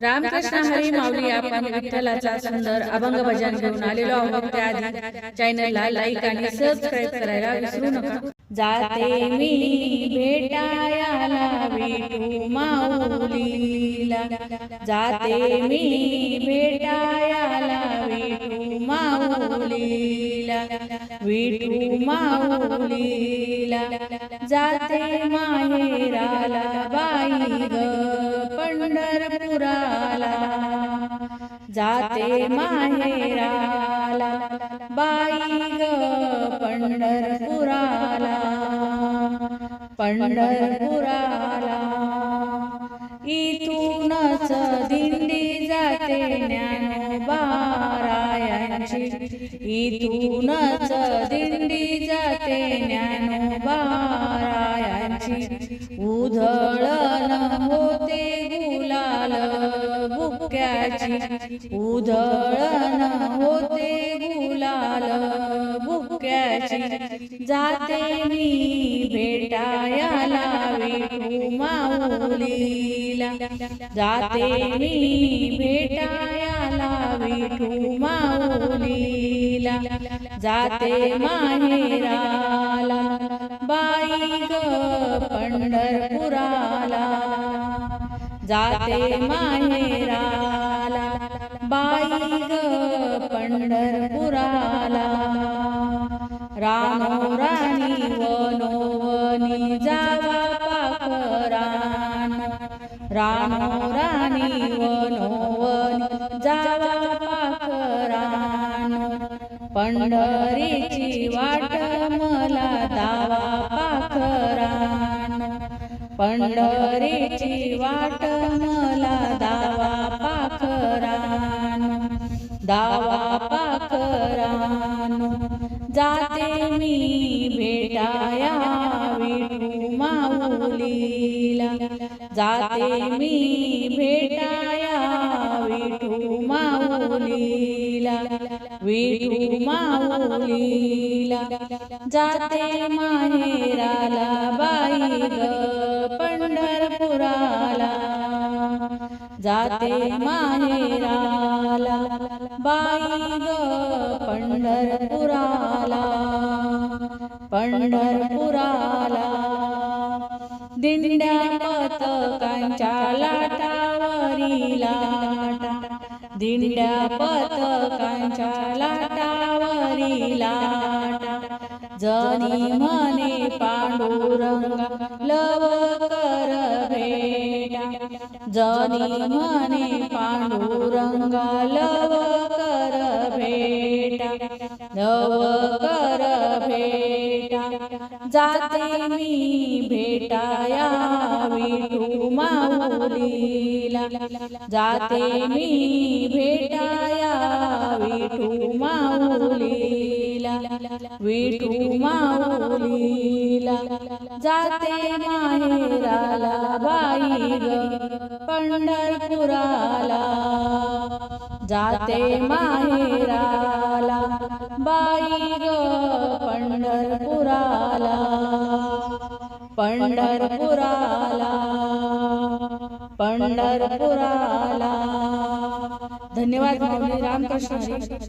रामकृष्ण हरी माऊली आपण विठ्ठलाचा सुंदर अभंग भजन घेऊन आलेलो आहोत त्याआधी चॅनलला लाईक आणि सबस्क्राईब करायला विसरू नका. जाते मी भेटायाला विठू माऊलीला. जाते मी भेटायाला विठू माऊलीला. विठू माऊलीला. जाते माहेराला बाई ग. पंढरपुराला जाते माहेराला बाई ग पंढरपुराला. पंढरपुराला इथूनच दिंडी जाते ज्ञानोबारायांची. इथूनच दिंडी जाते ज्ञानोबारायांची. उधळण होते बुक्याची उधळण होते गुलाल बुक्याची. जाते मी भेटायला विठू माऊलीला जाते मी भेटायला विठू माऊलीला जाते माहेराला बाई ग पंढरपुराला. जाते माहेराला बाई ग पंढरपुराला. रानो राणी वनोवनी जावा पाखरान रानो राणी वनोवनी जावा पाखरान पंढरीची वाट मला दावा. पंढरीची वाट मला दावा पाखरान. दावा पाखरान जाते मी भेटाया विठू माऊलीला. जाते मी भेटाया विठू माऊली विठू माऊलीला जाते माहेराला बाई ग पंढरपुराला. जाते माहेराला बाई ग पंढरपुराला. पंढरपुराला दिंड्या पथकांच्या लाटावरी लाटा दिंड्या पथकांच्या लाटावरी लाटा. जनी म्हणे पांडुरंगा लवकर भेटा. जनी म्हणे पांडुरंगा लवकर भेटा. लव कर भेटा. जाते मी भेटाया विठू माऊलीला. जाते मी भेटाया विठू माऊलीला. विठू माऊलीला. जाते माहेराला बाई ग पंढरपुराला. जाते माहेराला बाई ग पंढरपुराला पंढरपुराला पंढरपुराला. धन्यवाद रामकृष्ण